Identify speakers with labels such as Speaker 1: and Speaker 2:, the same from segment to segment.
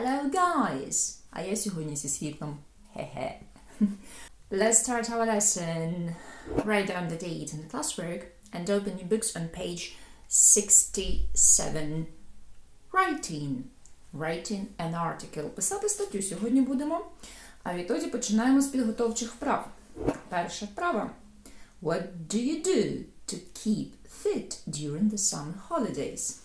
Speaker 1: Hello, guys! А я сьогодні зі світлом. Хе-хе. Let's start our lesson. Write down the date in the classwork and open your books on page 67. Writing. Writing an article. Писати статтю сьогодні будемо. А відтоді починаємо з підготовчих вправ. Перша вправа. What do you do to keep fit during the summer holidays?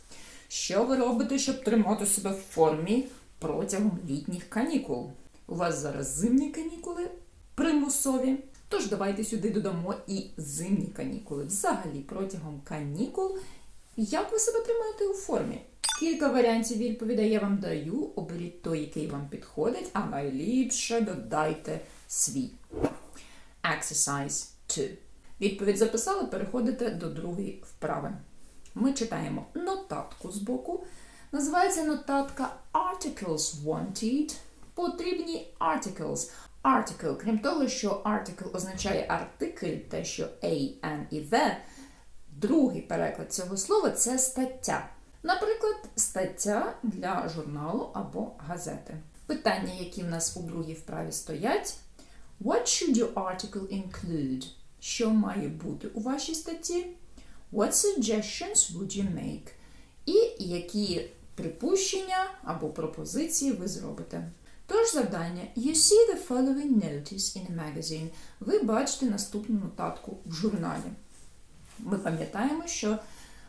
Speaker 1: Що ви робите, щоб тримати себе в формі протягом літніх канікул? У вас зараз зимні канікули примусові. Тож давайте сюди додамо і зимні канікули. Взагалі, протягом канікул. Як ви себе тримаєте у формі? Кілька варіантів відповідей я вам даю. Оберіть той, який вам підходить, а найліпше додайте свій. Exercise 2. Відповідь записали, переходите до другої вправи. Ми читаємо нотатку з боку. Називається нотатка Articles Wanted. Потрібні articles. Article, крім того, що article означає артикль, те, що A, N і The, другий переклад цього слова це стаття. Наприклад, стаття для журналу або газети. Питання, які в нас у другій вправі стоять. What should your article include? Що має бути у вашій статті? What suggestions would you make? І які припущення або пропозиції ви зробите. Тож завдання You see the following notice in a magazine. Ви бачите наступну нотатку в журналі. Ми пам'ятаємо, що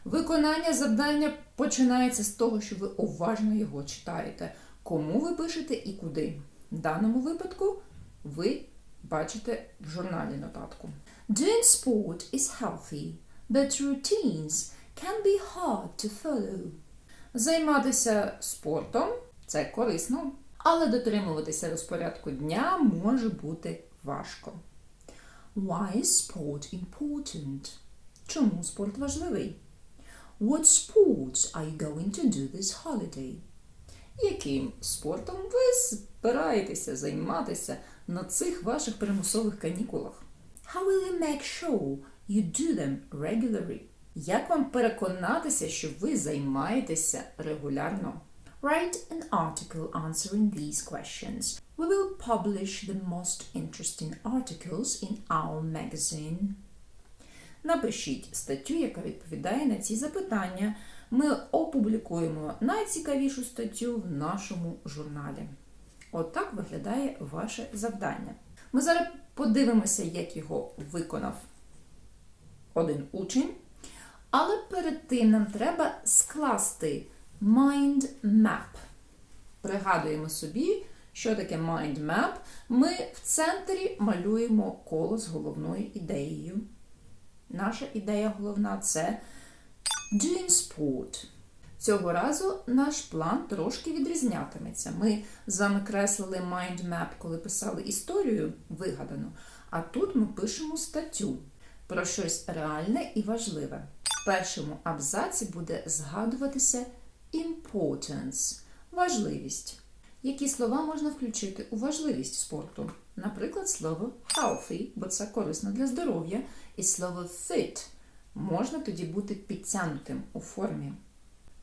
Speaker 1: виконання завдання починається з того, що ви уважно його читаєте. Кому ви пишете і куди. В даному випадку ви бачите в журналі нотатку. Doing sport is healthy, but routines can be hard to follow. Займатися спортом це корисно, але дотримуватися розпорядку дня може бути важко. Why is sport important? Чому спорт важливий? What sports are you going to do this holiday? Яким спортом ви збираєтеся займатися на цих ваших примусових канікулах? How will you make sure you do them regularly? Як вам переконатися, що ви займаєтеся регулярно? Write an article answering these questions. We will publish the most interesting articles in our magazine. Напишіть статтю, яка відповідає на ці запитання. Ми опублікуємо найцікавішу статтю в нашому журналі. Отак виглядає ваше завдання. Ми зараз подивимося, як його виконав один учень. Але перед тим нам треба скласти mind map. Пригадуємо собі, що таке mind map. Ми в центрі малюємо коло з головною ідеєю. Наша ідея головна це doing sport. Цього разу наш план трошки відрізнятиметься. Ми з вами креслили mind map, коли писали історію вигадану, а тут ми пишемо статтю про щось реальне і важливе. Першому абзаці буде згадуватися importance важливість. Які слова можна включити у важливість спорту? Наприклад, слово healthy, бо це корисно для здоров'я, і слово fit можна тоді бути підтягнутим у формі.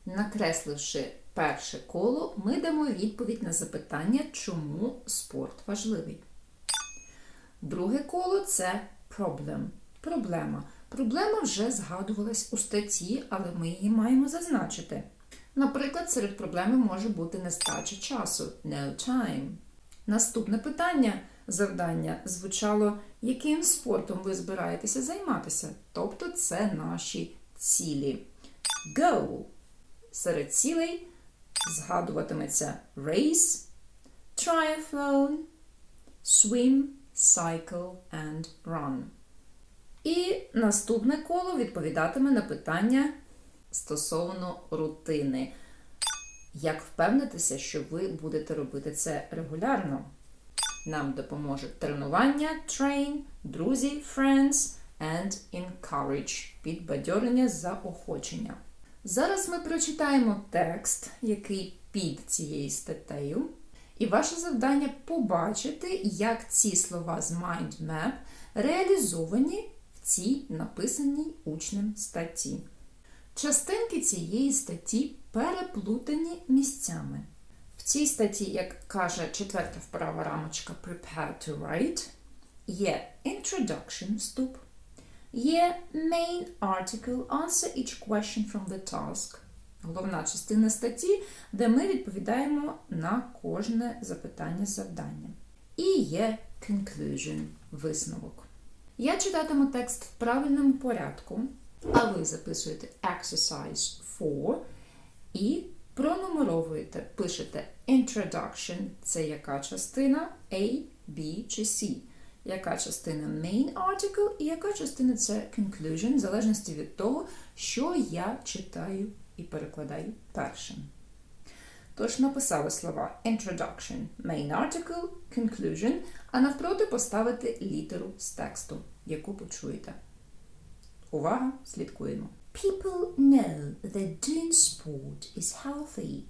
Speaker 1: Накресливши перше коло, ми дамо відповідь на запитання, чому спорт важливий. Друге коло це problem. Проблема. Проблема вже згадувалась у статті, але ми її маємо зазначити. Наприклад, серед проблеми може бути нестача часу no time. Наступне питання завдання звучало, яким спортом ви збираєтеся займатися? Тобто це наші цілі. Goal. Серед цілей згадуватиметься race, triathlon, swim, cycle and run. І наступне коло відповідатиме на питання стосовно рутини. Як впевнитися, що ви будете робити це регулярно? Нам допоможе тренування, train, друзі, friends and encourage, підбадьорення, заохочення. Зараз ми прочитаємо текст, який під цією статтею, і ваше завдання побачити, як ці слова з Mind Map реалізовані цій написаній учнем статті. Частинки цієї статті переплутані місцями. В цій статті, як каже четверта вправа рамочка Prepare to write, є introduction, вступ, є main article, answer each question from the task. Головна частина статті, де ми відповідаємо на кожне запитання з завданням. І є conclusion, висновок. Я читатиму текст в правильному порядку, а ви записуєте exercise 4 і пронумеровуєте, пишете introduction, це яка частина A, B чи C. Яка частина main article і яка частина це conclusion, в залежності від того, що я читаю і перекладаю першим. Тож написали слова introduction, main article, conclusion, а навпроти поставити літеру з тексту, яку почуєте. Увага, слідкуємо.
Speaker 2: People know that doing sport is healthy,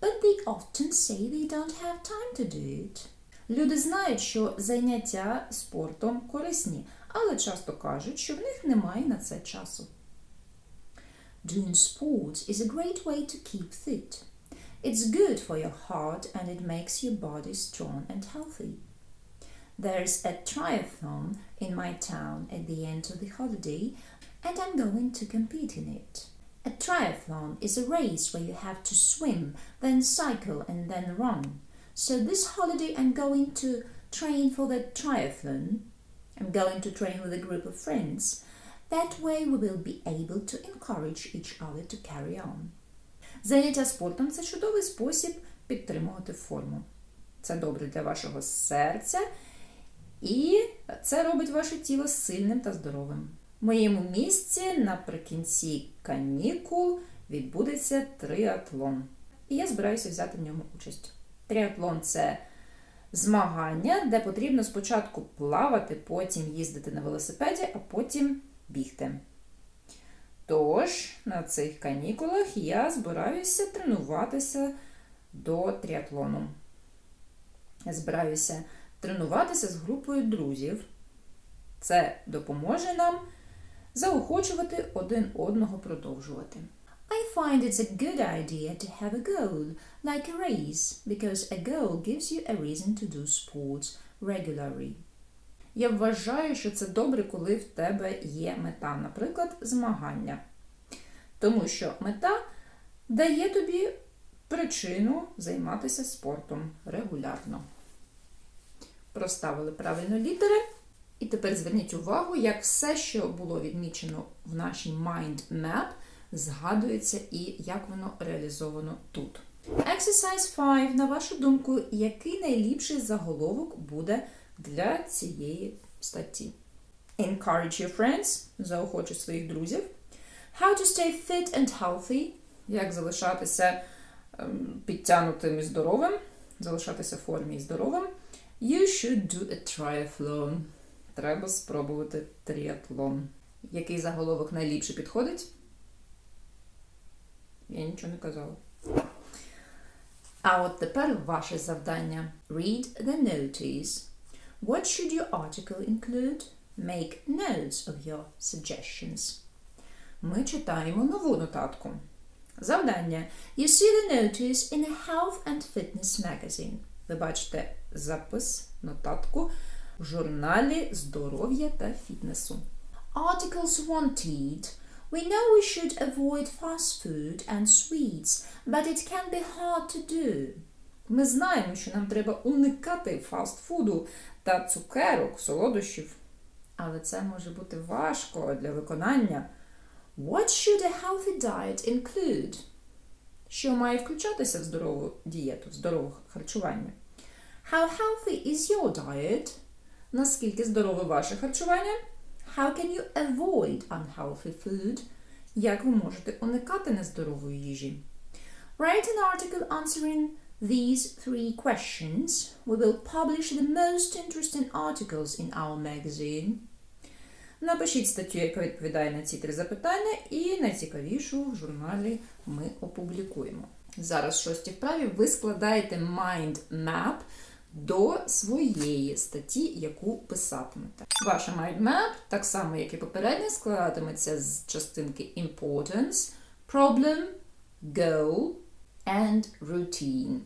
Speaker 2: but they often say they don't have time to do it.
Speaker 1: Люди знають, що заняття спортом корисні, але часто кажуть, що в них немає на це часу.
Speaker 2: Doing sports is a great way to keep fit. It's good for your heart and it makes your body strong and healthy. There's a triathlon in my town at the end of the holiday and I'm going to compete in it. A triathlon is a race where you have to swim, then cycle, and then run. So this holiday I'm going to train for the triathlon. I'm going to train with a group of friends. That way we will be able to encourage each other to carry on.
Speaker 1: Заняття спортом це чудовий спосіб підтримувати форму. Це добре для вашого серця, і це робить ваше тіло сильним та здоровим. В моєму місці наприкінці канікул відбудеться триатлон. І я збираюся взяти в ньому участь. Триатлон це змагання, де потрібно спочатку плавати, потім їздити на велосипеді, а потім бігти. Тож, на цих канікулах я збираюся тренуватися до тріатлону. Я збираюся тренуватися з групою друзів. Це допоможе нам заохочувати один одного продовжувати.
Speaker 2: I find it's a good idea to have a goal, like a race, because a goal gives you a reason to do sports regularly.
Speaker 1: Я вважаю, що це добре, коли в тебе є мета, наприклад, змагання. Тому що мета дає тобі причину займатися спортом регулярно. Проставили правильно літери. І тепер зверніть увагу, як все, що було відмічено в нашій Mind Map, згадується і як воно реалізовано тут. Exercise 5. На вашу думку, який найліпший заголовок буде для цієї статті? Encourage your friends. Заохочуй своїх друзів. How to stay fit and healthy. Як залишатися ем, підтягнутим і здоровим. Залишатися в формі і здоровим. You should do a triathlon. Треба спробувати тріатлон. Який заголовок найліпше підходить? Я нічого не казала. А от тепер ваше завдання. Read the notice. What should your article include? Make notes of your suggestions. Ми читаємо нову нотатку. Завдання. You see the notice in a health and fitness magazine. Ви бачите запис, нотатку в журналі здоров'я та фітнесу.
Speaker 2: Articles wanted. We know we should avoid fast food and sweets, but it can be hard to do.
Speaker 1: Ми знаємо, що нам треба уникати фастфуду та цукерок, солодощів. Але це може бути важко для виконання.
Speaker 2: What should a healthy diet include?
Speaker 1: Що має включатися в здорову дієту, в здорове харчування?
Speaker 2: How healthy is your diet?
Speaker 1: Наскільки здорове ваше харчування?
Speaker 2: How can you avoid unhealthy food?
Speaker 1: Як ви можете уникати нездорової їжі?
Speaker 2: Write an article answering these three questions. We will publish the most interesting articles in our magazine.
Speaker 1: Напишіть статтю, яка відповідає на ці три запитання, і найцікавішу в журналі ми опублікуємо. Зараз в шостій вправі ви складаєте mind map до своєї статті, яку писатимете. Ваша mind map, так само як і попередня, складатиметься з частинки importance, problem, goal and routine.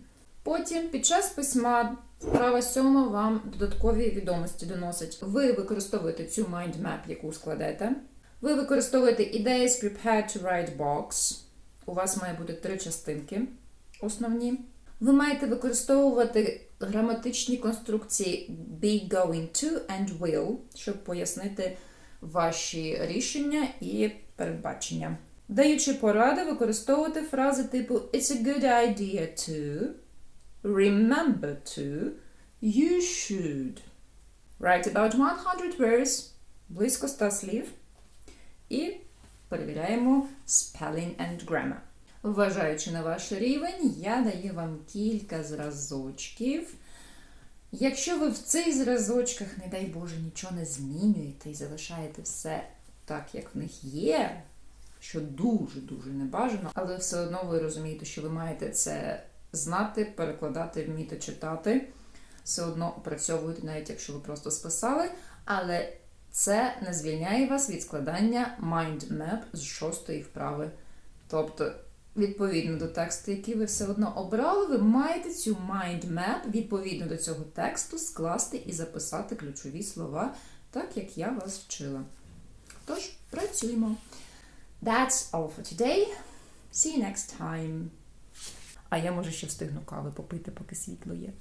Speaker 1: Потім під час письма вправа сьома вам додаткові відомості доносить. Ви використовуєте цю mind map, яку складете. Ви використовуєте ідеї prepared to write box. У вас має бути три частинки основні. Ви маєте використовувати граматичні конструкції be going to and will, щоб пояснити ваші рішення і передбачення. Даючи поради, використовувати фрази типу It's a good idea to, remember to, you should. Write about 100 words, близько 100 слів. І перевіряємо spelling and grammar. Вважаючи на ваш рівень, я даю вам кілька зразочків. Якщо ви в цих зразочках, не дай Боже, нічого не змінюєте і залишаєте все так, як в них є, що дуже-дуже небажано, але все одно ви розумієте, що ви маєте це знати, перекладати, вміти читати, все одно опрацьовуєте, навіть якщо ви просто списали, але це не звільняє вас від складання mind map з шостої вправи. Тобто, відповідно до тексту, який ви все одно обрали, ви маєте цю mind map відповідно до цього тексту скласти і записати ключові слова, так як я вас вчила. Тож, працюємо. That's all for today. See you next time. А я може ще встигну кави попити, поки світло є.